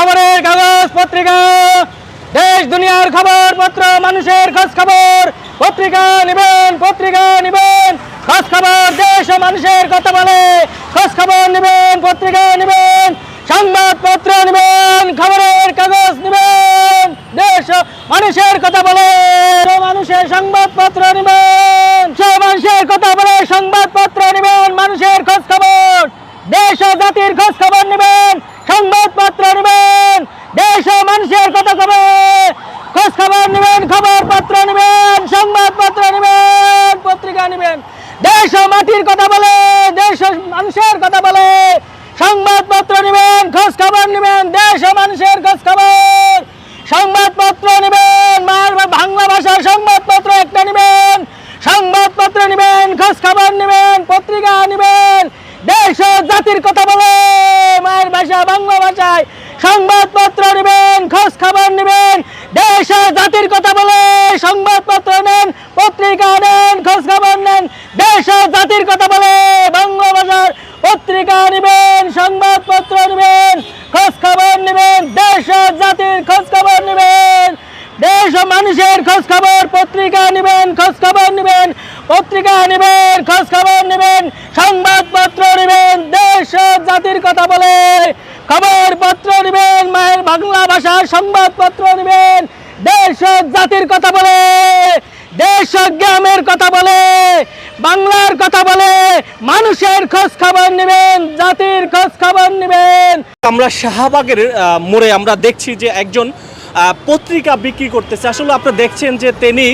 খবরের কাগজ পত্রিকা, দেশ, দুনিয়ার খবর পত্র, মানুষের খোঁজ খবর, পত্রিকা নিবেন পত্রিকা নিবেন, খোঁজ খবর দেশ ও মানুষের কথা বলে, খোঁজ খবর নিবেন, পত্রিকা নিবেন, সংবাদপত্র নিবেন, খবরের কাগজ নিবেন, দেশ মানুষের কথা বলে, মানুষের সংবাদপত্র নিবেন সব মানুষের কথা বলে সংবাদপত্র নিবেন মানুষের খোঁজ খবর দেশ ও জাতির খোঁজ খবর নিবেন সংবাদপত্র নিবেন দেশ ও মানুষের কথা খবর খোঁজ খবর নিবেন খবর পত্র নিবেন সংবাদপত্র নিবেন পত্রিকা নিবেন দেশ ও মাটির কথা বলে দেশ ও মানুষের কথা বলে সংবাদপত্র নিবেন খোঁজ খবর নিবেন দেশ ও মানুষের খোঁজ খবর সংবাদপত্র নিবেন মার বাংলা ভাষার সংবাদপত্র একটা নিবেন সংবাদপত্র নিবেন খোঁজ খবর নিবেন পত্রিকা নিবেন দেশ ও জাতির কথা বলে মায়ের ভাষা বাংলা ভাষায় সংবাদপত্র নিবেন খোঁজ খবর নিবেন দেশ ও জাতির কথা বলে সংবাদপত্র নেন, পত্রিকা নেন, খোঁজ খবর নেন দেশ জাতির কথা বলে ভাষার পত্রিকা নেবেন, সংবাদপত্র নেবেন, খোঁজ খবর নিবেন দেশ জাতির খোঁজ খবর নিবেন, দেশ মানুষের খোঁজ খবর, পত্রিকা নিবেন, খোঁজ খবর নিবেন, পত্রিকা নিবেন, খোঁজ খবর নিবেন, সংবাদপত্র নেবেন দেশ জাতির কথা বলে খবর পত্র নিবেন, মায়ের বাংলা ভাষার সংবাদপত্র নিবেন দেশ ও জাতির কথা বলে দেশ ও গ্রামের কথা বলে, বাংলার কথা বলে, মানুষের খোঁজ খবর নেবেন, জাতির খোঁজ খবর নেবেন। আমরা শাহবাগের মোড়ে আমরা দেখছি যে একজন পত্রিকা বিক্রি করতেছে। আসলে আপনারা দেখছেন যে তিনি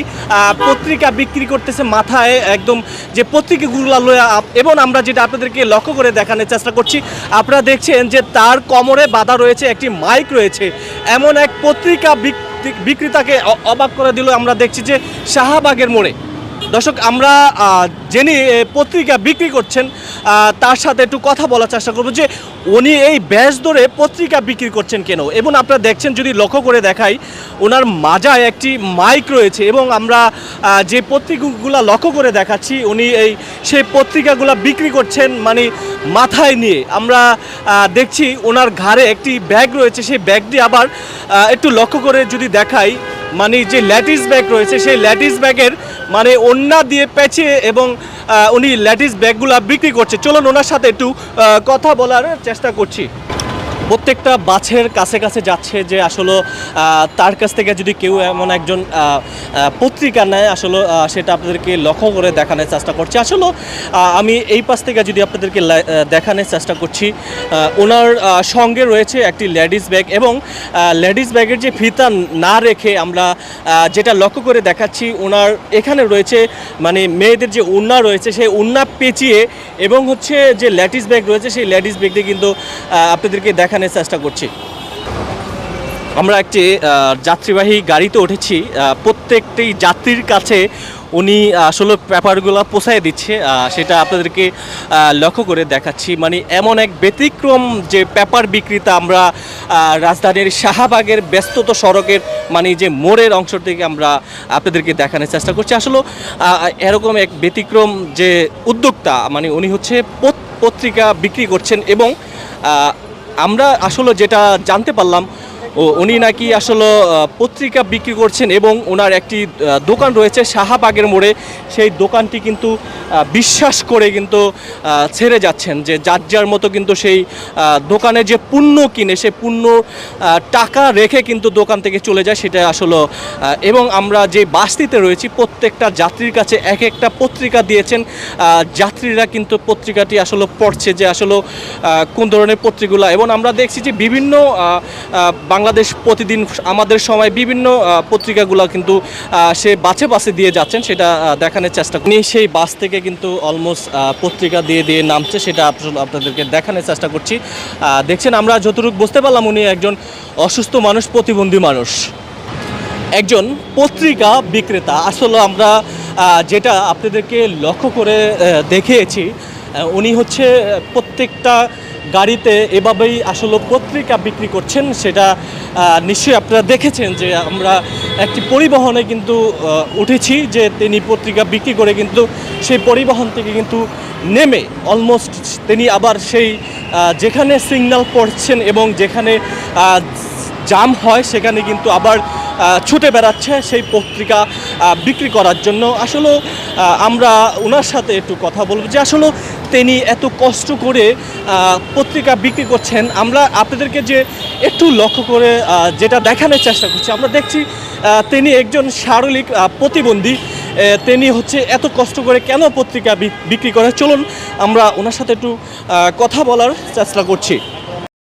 পত্রিকা বিক্রি করতেছে মাথায় একদম যে পত্রিকাগুলো লয়ে এবং আমরা যেটা আপনাদেরকে লক্ষ্য করে দেখানোর চেষ্টা করছি, আপনারা দেখছেন যে তার কোমরে বাঁধা রয়েছে, একটি মাইক রয়েছে। এমন এক পত্রিকা বিক্রেতাকে অবাক করে দিল। আমরা দেখছি যে শাহবাগের মোড়ে দর্শক, আমরা যিনি পত্রিকা বিক্রি করছেন তার সাথে একটু কথা বলার চেষ্টা করব যে উনি এই ব্যাস ধরে পত্রিকা বিক্রি করছেন কেন? এবং আপনারা দেখছেন, যদি লক্ষ্য করে দেখাই ওনার মাজায় একটি মাইক রয়েছে এবং আমরা যে পত্রিকাগুলো লক্ষ্য করে দেখাচ্ছি, উনি এই, সেই পত্রিকাগুলো বিক্রি করছেন মানে মাথায় নিয়ে। আমরা দেখছি ওনার ঘাড়ে একটি ব্যাগ রয়েছে, সেই ব্যাগটি আবার একটু লক্ষ্য করে যদি দেখাই মানে যে ল্যাটিস ব্যাগ রয়েছে, সেই ল্যাটিস ব্যাগের মানে ওন্না দিয়ে পেঁচিয়ে এবং উনি ল্যাটিস ব্যাগগুলা বিক্রি করছে। চলুন ওনার সাথে একটু কথা বলার চেষ্টা করছি। প্রত্যেকটা বাছের কাছে কাছে যাচ্ছে যে আসলে তার কাছ থেকে যদি কেউ এমন একজন পত্রিকা নেয়, আসলে সেটা আপনাদেরকে লক্ষ্য করে দেখানোর চেষ্টা করছি। আসলে আমি এই পাশ থেকে যদি আপনাদেরকে দেখানোর চেষ্টা করছি ওনার সঙ্গে রয়েছে একটি লেডিস ব্যাগ এবং লেডিস ব্যাগের যে ফিতা না রেখে আমরা যেটা লক্ষ্য করে দেখাচ্ছি, ওনার এখানে রয়েছে মানে মেয়েদের যে উন্না রয়েছে, সেই উন্না পেঁচিয়ে এবং হচ্ছে যে ল্যাটিস ব্যাগ রয়েছে, সেই ল্যাটিস ব্যাগ দিয়ে কিন্তু আপনাদেরকে আপনাদেরকে দেখানোর চেষ্টা করছি। আমরা একটি যাত্রীবাহী গাড়িতে উঠেছি। প্রত্যেকটি যাত্রীর কাছে উনি আসলে পেপারগুলো পোষায় দিচ্ছে। সেটা আপনাদেরকে লক্ষ্য করে দেখাচ্ছি। মানে এমন এক ব্যতিক্রম যে পেপার বিক্রেতা আমরা রাজধানীর শাহবাগের ব্যস্তত সড়কের মানে যে মোড়ের অংশ থেকে আমরা আপনাদেরকে দেখানোর চেষ্টা করছি। আসলে এরকম এক ব্যতিক্রম যে উদ্যোক্তা মানে উনি হচ্ছে পত- পত্রিকা বিক্রি করছেন এবং আমরা আসলে যেটা জানতে পারলাম ও উনি নাকি আসলে পত্রিকা বিক্রি করছেন এবং ওনার একটি দোকান রয়েছে শাহাবাগের মোড়ে। সেই দোকানটি কিন্তু বিশ্বাস করে কিন্তু ছেড়ে যাচ্ছেন যে যার যার মতো কিন্তু সেই দোকানে যে পণ্য কিনে সে পণ্য টাকা রেখে কিন্তু দোকান থেকে চলে যায় সেটা আসলে এবং আমরা যে বাসটিতে রয়েছি প্রত্যেকটা যাত্রীর কাছে এক একটা পত্রিকা দিয়েছেন। যাত্রীরা কিন্তু পত্রিকাটি আসলে পড়ছে যে আসলে কোন ধরনের পত্রিকাগুলো। এবং আমরা দেখছি যে বিভিন্ন আহ, বাংলাদেশ প্রতিদিন আমাদের সময় বিভিন্ন পত্রিকাগুলো কিন্তু সে বাছে বাসে দিয়ে যাচ্ছেন, সেটা দেখানোর চেষ্টা করি। সেই বাস থেকে কিন্তু অলমোস্ট পত্রিকা দিয়ে দিয়ে নামছে, সেটা আপনাদেরকে দেখানোর চেষ্টা করছি। দেখছেন, আমরা যতটুকু বুঝতে পারলাম, উনি একজন অসুস্থ মানুষ, প্রতিবন্ধী মানুষ। একজন পত্রিকা বিক্রেতা। আসলে আমরা যেটা আপনাদেরকে লক্ষ্য করে দেখিয়েছি উনি হচ্ছে প্রত্যেকটা গাড়িতে এভাবেই আসলে পত্রিকা বিক্রি করছেন, সেটা নিশ্চয়ই আপনারা দেখেছেন যে আমরা একটি পরিবহনে কিন্তু উঠেছি যে তিনি পত্রিকা বিক্রি করে কিন্তু সেই পরিবহন থেকে কিন্তু নেমে অলমোস্ট তিনি আবার সেই যেখানে সিগন্যাল পড়ছেন এবং যেখানে জাম হয় সেখানে কিন্তু আবার ছুটে বেড়াচ্ছে সেই পত্রিকা বিক্রি করার জন্য। আসলে আমরা ওনার সাথে একটু কথা বলব যে আসলে তিনি এত কষ্ট করে পত্রিকা বিক্রি করছেন। আমরা আপনাদেরকে যে একটু লক্ষ্য করে যেটা দেখানোর চেষ্টা করছি, আমরা দেখছি তিনি একজন শারীরিক প্রতিবন্ধী। তিনি হচ্ছে এত কষ্ট করে কেন পত্রিকা বিক্রি করে চলুন, আমরা ওনার সাথে একটু কথা বলার চেষ্টা করছি।